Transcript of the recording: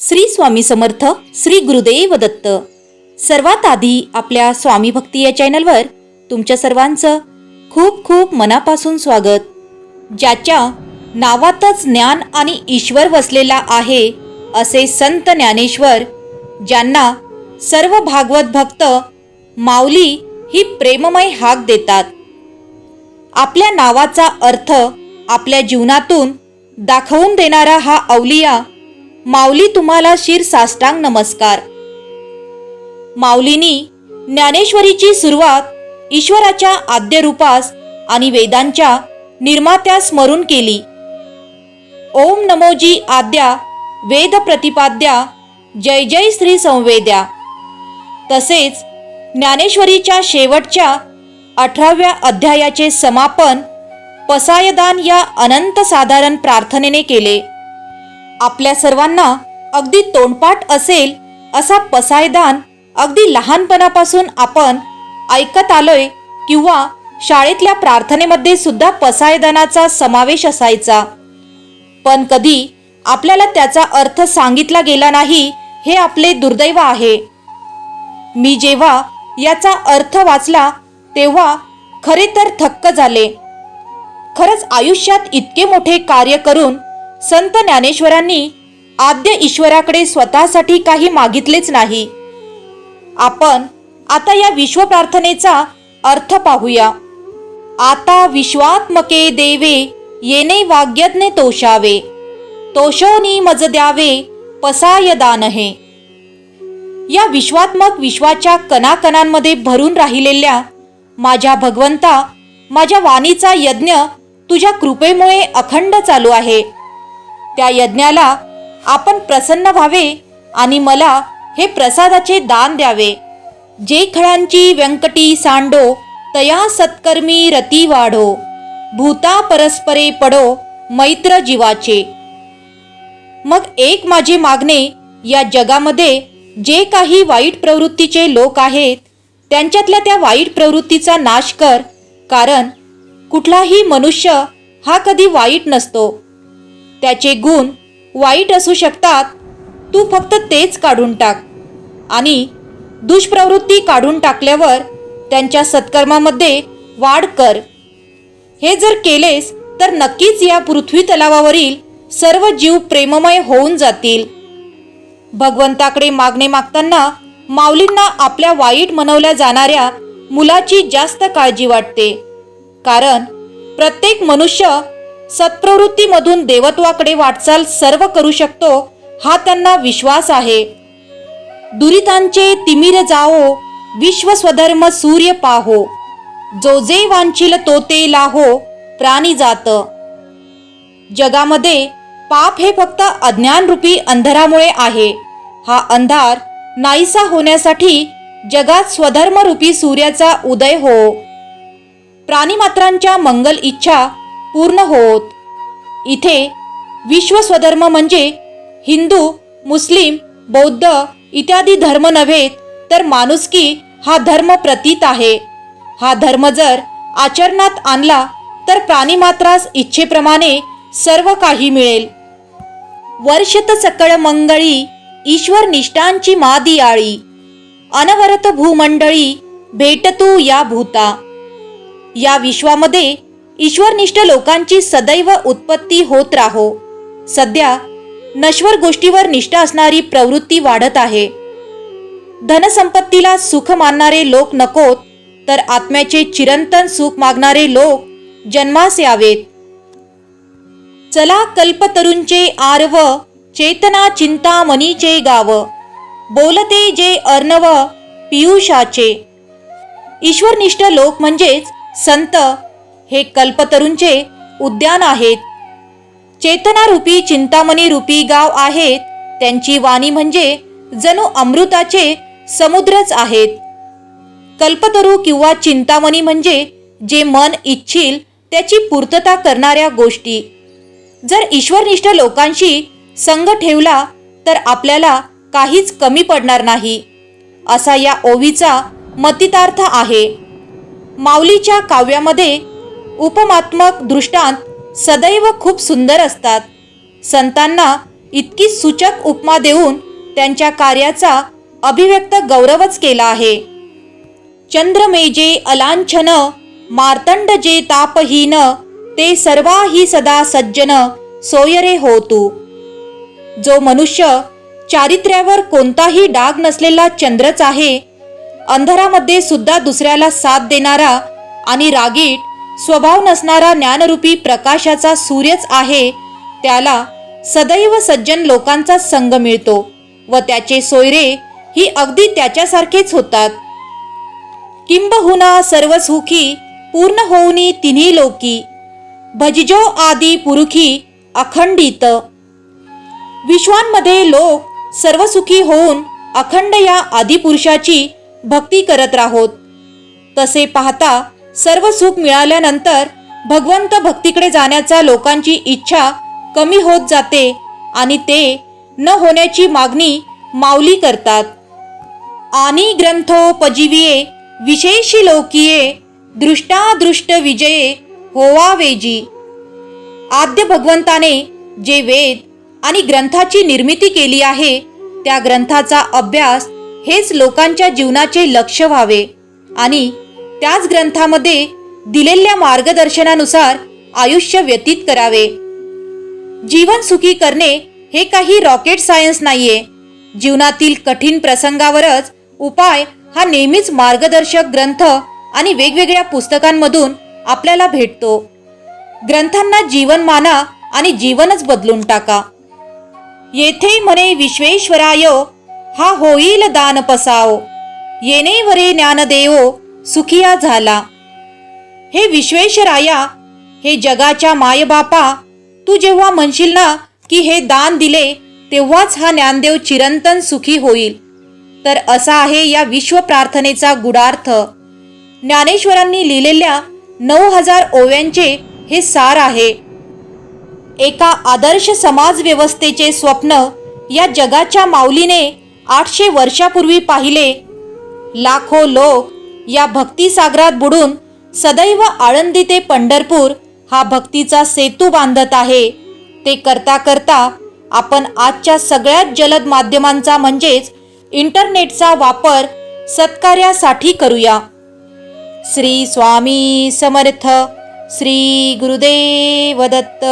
श्री स्वामी समर्थ श्री गुरुदेव दत्त. सर्वात आधी आपल्या स्वामी भक्ती या चॅनलवर तुमच्या सर्वांचं खूप खूप मनापासून स्वागत. ज्याच्या नावातच ज्ञान आणि ईश्वर वसलेला आहे असे संत ज्ञानेश्वर ज्यांना सर्व भागवत भक्त माऊली ही प्रेममय हाक देतात. आपल्या नावाचा अर्थ आपल्या जीवनातून दाखवून देणारा हा अवलिया माऊली तुम्हाला शिर साष्टांग नमस्कार. माऊलीनी ज्ञानेश्वरीची सुरुवात ईश्वराच्या आद्य रूपास आणि वेदांच्या निर्मात्यास स्मरून केली. ओम नमोजी आद्या वेद प्रतिपाद्या जय जय श्री संवेद्या. तसेच ज्ञानेश्वरीच्या शेवटच्या अठराव्या अध्यायाचे समापन पसायदान या अनंत साधारण प्रार्थनेने केले. आपल्या सर्वांना अगदी तोंडपाठ असेल असा पसायदान अगदी लहानपणापासून आपण ऐकत आलोय किंवा शाळेतल्या प्रार्थनेमध्ये सुद्धा पसायदानाचा समावेश असायचा. पण कधी आपल्याला त्याचा अर्थ सांगितला गेला नाही हे आपले दुर्दैव आहे. मी जेव्हा याचा अर्थ वाचला तेव्हा खरे तर थक्क झाले. खरंच आयुष्यात इतके मोठे कार्य करून संत ज्ञानेश्वरांनी आद्य ईश्वराकडे स्वतःसाठी काही मागितलेच नाही. आपण आता या विश्वप्रार्थनेचा अर्थ पाहूया. आता विश्वात्मके देवे येणे वाग्यज्ञ तोषावे. तोषोनी मज द्यावे पसाय दान हे या विश्वात्मक विश्वाच्या कणाकणांमध्ये भरून राहिलेल्या माझ्या भगवंता माझ्या वाणीचा यज्ञ तुझ्या कृपेमुळे अखंड चालू आहे. त्या यज्ञाला आपण प्रसन्न व्हावे आणि मला हे प्रसादाचे दान द्यावे. जे खळांची व्यंकटी सांडो तया सत्कर्मी रती वाढो. भूता परस्परे पडो मैत्र जीवाचे. मग एक माझे मागणे या जगामध्ये जे काही वाईट प्रवृत्तीचे लोक आहेत त्यांच्यातल्या त्या वाईट प्रवृत्तीचा नाश कर कारण कुठलाही मनुष्य हा कधी वाईट नसतो. त्याचे गुण वाईट असू शकतात. तू फक्त तेच काढून टाक. आणि दुष्प्रवृत्ती काढून टाकल्यावर त्यांच्या सत्कर्मामध्ये वाढ कर. हे जर केलेस तर नक्कीच या पृथ्वी तलावावरील सर्व जीव प्रेममय होऊन जातील. भगवंताकडे मागणे मागताना माऊलींना आपल्या वाईट मनवल्या जाणाऱ्या मुलाची जास्त काळजी वाटते. कारण प्रत्येक मनुष्य सत्प्रवृत्तीमधून देवत्वाकडे वाटचाल सर्व करू शकतो हा त्यांना विश्वास आहे. दुरितांचे तिमिर जाओ विश्व स्वधर्म सूर्य पाहो. जो जे वांछिल तो ते लाहो प्राणी जात. जगामध्ये पाप हे फक्त अज्ञानरूपी अंधारामुळे आहे. हा अंधार नाहीसा होण्यासाठी जगात स्वधर्मरूपी सूर्याचा उदय हो. प्राणीमात्रांच्या मंगल इच्छा पूर्ण होत. इथे विश्व स्वधर्म म्हणजे हिंदू मुस्लिम बौद्ध इत्यादी धर्म नव्हे तर माणुसकी हा धर्म प्रतीत आहे. हा धर्म जर आचरणात आणला तर प्राणीमात्रास इच्छेप्रमाणे सर्व काही मिळेल. वर्षत सकळ मंगळी ईश्वर निष्ठांची मादी आळी. अनवरत भूमंडळी भेटतू या भूता. या विश्वामध्ये ईश्वरनिष्ठ लोकांची सदैव उत्पत्ती होत राहो. सध्या नश्वर गोष्टीवर निष्ठा असणारी प्रवृत्ती वाढत आहे. धनसंपत्तीला सुख मानणारे लोक नकोत तर आत्म्याचे चिरंतन सुख मागणारे लोक जन्मास यावेत. चला कल्पतरूंचे आर्व चेतना चिंता मनीचे गाव. बोलते जे अर्णव पियुषाचे. ईश्वरनिष्ठ लोक म्हणजेच संत हे कल्पतरूंचे उद्यान आहेत. चेतनारूपी चिंतामणी रूपी गाव आहेत. त्यांची वाणी म्हणजे जणू अमृताचे समुद्रच आहेत. कल्पतरू किंवा चिंतामणी म्हणजे जे मन इच्छिल त्याची पूर्तता करणाऱ्या गोष्टी. जर ईश्वरनिष्ठ लोकांशी संग ठेवला तर आपल्याला काहीच कमी पडणार नाही. असा या ओवीचा मतितार्थ आहे. माऊलीच्या काव्यामध्ये उपमात्मक दृष्टांत सदैव खूप सुंदर असतात. संतांना इतकी सूचक उपमा देऊन त्यांच्या कार्याचा अभिव्यक्त गौरवच केला आहे. चंद्रमेजे अलांछन मार्तंड जे तापहीन ते सर्वाही सदा सज्जन सोयरे होतो. जो मनुष्य चारित्र्यावर कोणताही डाग नसलेला चंद्रच आहे अंधारामध्ये सुद्धा दुसऱ्याला साथ देणारा आणि रागीट स्वभाव नसणारा ज्ञानरूपी प्रकाशाचा सूर्यच आहे त्याला सदैव सज्जन लोकांचा संग मिळतो व त्याचे सोयरे ही अगदी त्याच्यासारखेच होतात. किंबहुना सर्व सुखी पूर्ण होऊनी तिन्ही लोकी भजिजो आदी पुरुखी अखंडित. विश्वांमध्ये लोक सर्व सुखी होऊन अखंड या आदिपुरुषाची भक्ती करत राहोत. तसे पाहता सर्व सुख मिळाल्यानंतर भगवंत भक्तीकडे जाण्याचा लोकांची इच्छा कमी होत जाते आणि ते न होण्याची मागणी माऊली करतात. आणि ग्रंथोपजीविये विशेषी लोकीये दृष्टादृष्ट विजये होवावेजी. आद्य भगवंताने जे वेद आणि ग्रंथाची निर्मिती केली आहे त्या ग्रंथाचा अभ्यास हेच लोकांच्या जीवनाचे लक्ष व्हावे आणि त्याच ग्रंथामध्ये दिलेल्या मार्गदर्शनानुसार आयुष्य व्यतीत करावे. जीवन सुखी करणे हे काही रॉकेट सायन्स नाहीये. जीवनातील कठीण प्रसंगावरच उपाय हा नेहमीच मार्गदर्शक ग्रंथ आणि वेगवेगळ्या पुस्तकांमधून आपल्याला भेटतो. ग्रंथांना जीवन माना आणि जीवनच बदलून टाका. येथे म्हणे विश्वेश्वराय हा होईल दान पसाव. येणे वरे ज्ञानदेवो सुखिया झाला. हे विश्वेश्वराया हे जगाच्या मायबापा तू जेव्हा म्हणशील ना की हे दान दिले तेव्हाच हा ज्ञानदेव चिरंतन सुखी होईल. तर असा आहे या विश्व प्रार्थनेचा गुडार्थ. ज्ञानेश्वरांनी लिहिलेल्या नऊ हजार ओव्यांचे हे सार आहे. एका आदर्श समाज व्यवस्थेचे स्वप्न या जगाच्या माऊलीने आठशे वर्षापूर्वी पाहिले. लाखो लोक या भक्तिसागरात बुडून सदैव आळंदी ते पंढरपूर हा भक्तीचा सेतू बांधत आहे. ते करता करता आपण आजच्या सगळ्यात जलद माध्यमांचा म्हणजेच इंटरनेटचा वापर सत्कार्यासाठी करूया. श्री स्वामी समर्थ श्री गुरुदेव दत्त.